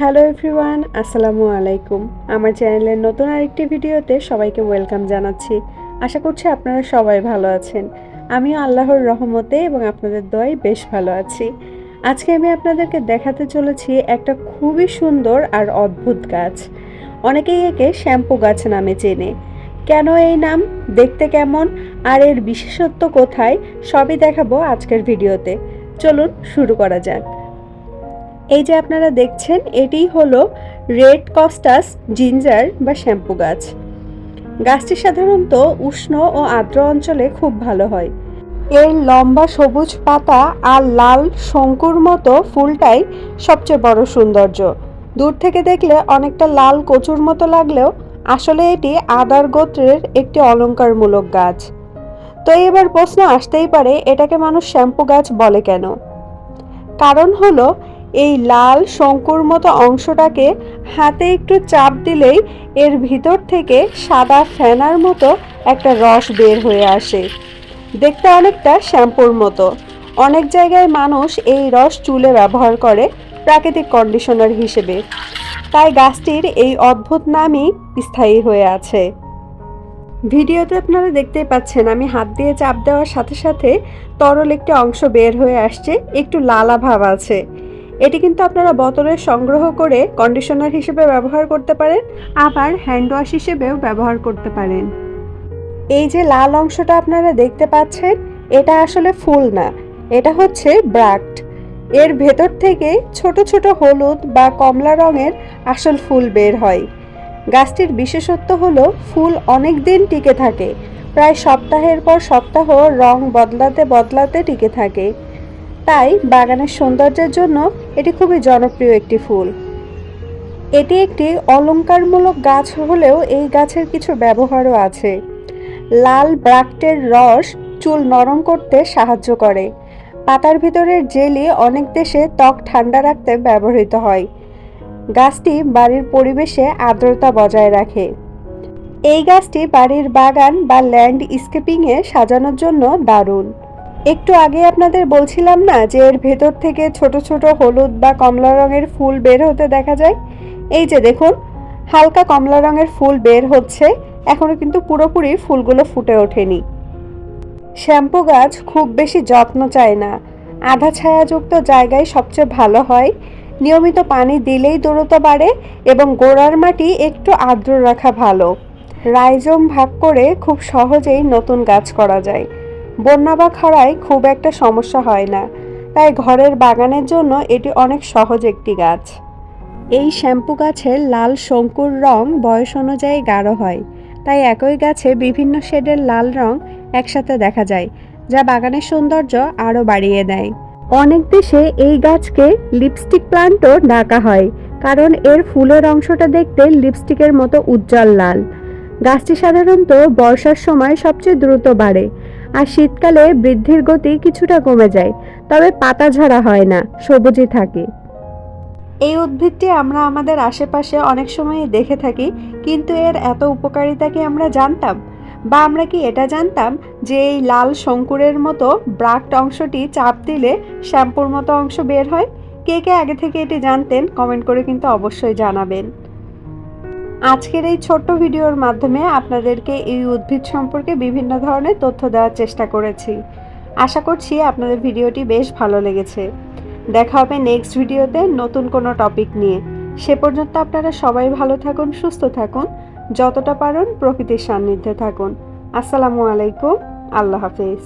Hello everyone আসসালামু আলাইকুম। আমার চ্যানেলের নতুন আরেকটি ভিডিওতে সবাইকে ওয়েলকাম জানাচ্ছি। আশা করছি আপনারা সবাই ভালো আছেন। আমিও আল্লাহর রহমতে এবং আপনাদের দোয়াই বেশ ভালো আছি। আজকে আমি আপনাদেরকে দেখাতে চলেছি একটা খুবই সুন্দর আর অদ্ভুত গাছ। অনেকেই একে শ্যাম্পু গাছ নামে চেনে। কেন এই নাম? দেখতে কেমন? আর এর বিশেষত্ব কোথায়? সবই দেখাবো আজকের ভিডিওতে। চলুন শুরু করা যাক। এই যে আপনারা দেখছেন এটিই হলো রেড কস্টাস, জিঞ্জার বা শ্যাম্পু গাছ। গাছটি সাধারণত উষ্ণ ও আর্দ্র অঞ্চলে খুব ভালো হয়। এর লম্বা সবুজ পাতা আর লাল শঙ্কুর মতো ফুলটাই সবচেয়ে বড় সৌন্দর্য। দূর থেকে দেখলে অনেকটা লাল কচুর মতো লাগলেও আসলে এটি আদার গোত্রের একটি অলঙ্কারমূলক গাছ। তো এবার প্রশ্ন আসতেই পারে, এটাকে মানুষ শ্যাম্পু গাছ বলে কেন? কারণ হলো এই লাল শঙ্কুর মতো অংশটাকে হাতে একটু চাপ দিলেই এর ভিতর থেকে সাদা ফেনার মতো একটা রস বের হয়ে আসে। দেখতে অনেকটা শ্যাম্পুর মতো। অনেক জায়গায় মানুষ এই রস চুলে ব্যবহার করে প্রাকৃতিক কন্ডিশনার হিসেবে। তাই গাছটির এই অদ্ভুত নামই স্থায়ী হয়ে আছে। ভিডিওতে আপনারা দেখতেই পাচ্ছেন, আমি হাত দিয়ে চাপ দেওয়ার সাথে সাথে তরল একটি অংশ বের হয়ে আসছে, একটু লালা ভাব আছে। এটি কিন্তু আপনারা বোতলে সংগ্রহ করে কন্ডিশনার হিসেবে ব্যবহার করতে পারেন, আবার হ্যান্ড ওয়াশ হিসেবেও ব্যবহার করতে পারেন। এই যে লাল অংশটা আপনারা দেখতে পাচ্ছেন, এটা আসলে ফুল না, এটা হচ্ছে ব্রাক্ট। এর ভেতর থেকে ছোট ছোট হলুদ বা কমলা রঙের আসল ফুল বের হয়। গাছটির বিশেষত্ব হলো ফুল অনেক দিন টিকে থাকে, প্রায় সপ্তাহের পর সপ্তাহ রং বদলাতে বদলাতে টিকে থাকে। তাই বাগানের সৌন্দর্যের জন্য এটি খুবই জনপ্রিয় একটি ফুল। এটি একটি অলঙ্কারমূলক গাছ হলেও এই গাছের কিছু ব্যবহারও আছে। লাল ব্রাক্টের রস চুল নরম করতে সাহায্য করে। পাতার ভিতরের জেলি অনেক দেশে ত্বক ঠান্ডা রাখতে ব্যবহৃত হয়। গাছটি বাড়ির পরিবেশে আর্দ্রতা বজায় রাখে। এই গাছটি বাড়ির বাগান বা ল্যান্ড স্কেপিংয়ে সাজানোর জন্য দারুণ। একটু আগে আপনাদের বলছিলাম না যে এর ভেতর থেকে ছোট ছোট হলুদ বা কমলা রঙের ফুল বের হতে দেখা যায়? এই যে দেখুন, হালকা কমলা রঙের ফুল বের হচ্ছে, এখনও কিন্তু পুরোপুরি ফুলগুলো ফুটে ওঠেনি। শ্যাম্পু গাছ খুব বেশি যত্ন চায় না। আধা ছায়াযুক্ত জায়গায় সবচেয়ে ভালো হয়। নিয়মিত পানি দিলেই দ্রুত বাড়ে এবং গোড়ার মাটি একটু আর্দ্র রাখা ভালো। রাইজম ভাগ করে খুব সহজেই নতুন গাছ করা যায়। বন্যা বা খরায় খুব একটা সমস্যা হয় না। তাই ঘরের বাগানের জন্য এটি অনেক সহজ একটি গাছ। এই শ্যাম্পু গাছের লাল শঙ্কুর রং বয়স অনুযায়ী গাঢ় হয়। তাই একই গাছে বিভিন্ন শেডের লাল রং একসাথে দেখা যায়, যা বাগানের সৌন্দর্য আরও বাড়িয়ে দেয়। অনেক দেশে এই গাছকে লিপস্টিক প্লান্টও ডাকা হয়, কারণ এর ফুলের অংশটা দেখতে লিপস্টিকের মতো উজ্জ্বল লাল। গাছটি সাধারণত বর্ষার সময় সবচেয়ে দ্রুত বাড়ে আর শীতকালে বৃদ্ধির গতি কিছুটা কমে যায়, তবে পাতা ঝরা হয় না, সবুজই থাকে। এই উদ্ভিদটি আমরা আমাদের আশেপাশে অনেক সময় দেখে থাকি, কিন্তু এর এত উপকারিতা কি আমরা জানতাম? বা আমরা কি এটা জানতাম যে এই লাল শঙ্কুরের মতো ব্রাক্ট অংশটি চাপ দিলে শ্যাম্পুর মতো অংশ বের হয়? কে কে আগে থেকে এটি জানতেন কমেন্ট করে কিন্তু অবশ্যই জানাবেন। আজকের এই ছোট্ট ভিডিওর মাধ্যমে আপনাদেরকে এই উদ্ভিদ সম্পর্কে বিভিন্ন ধরনের তথ্য দেওয়ার চেষ্টা করেছি। আশা করছি আপনাদের ভিডিওটি বেশ ভালো লেগেছে। দেখা হবে নেক্সট ভিডিওতে নতুন কোনো টপিক নিয়ে। সে পর্যন্ত আপনারা সবাই ভালো থাকুন, সুস্থ থাকুন, যতটা পারেন প্রকৃতির সান্নিধ্যে থাকুন। আসসালামু আলাইকুম, আল্লাহ হাফেজ।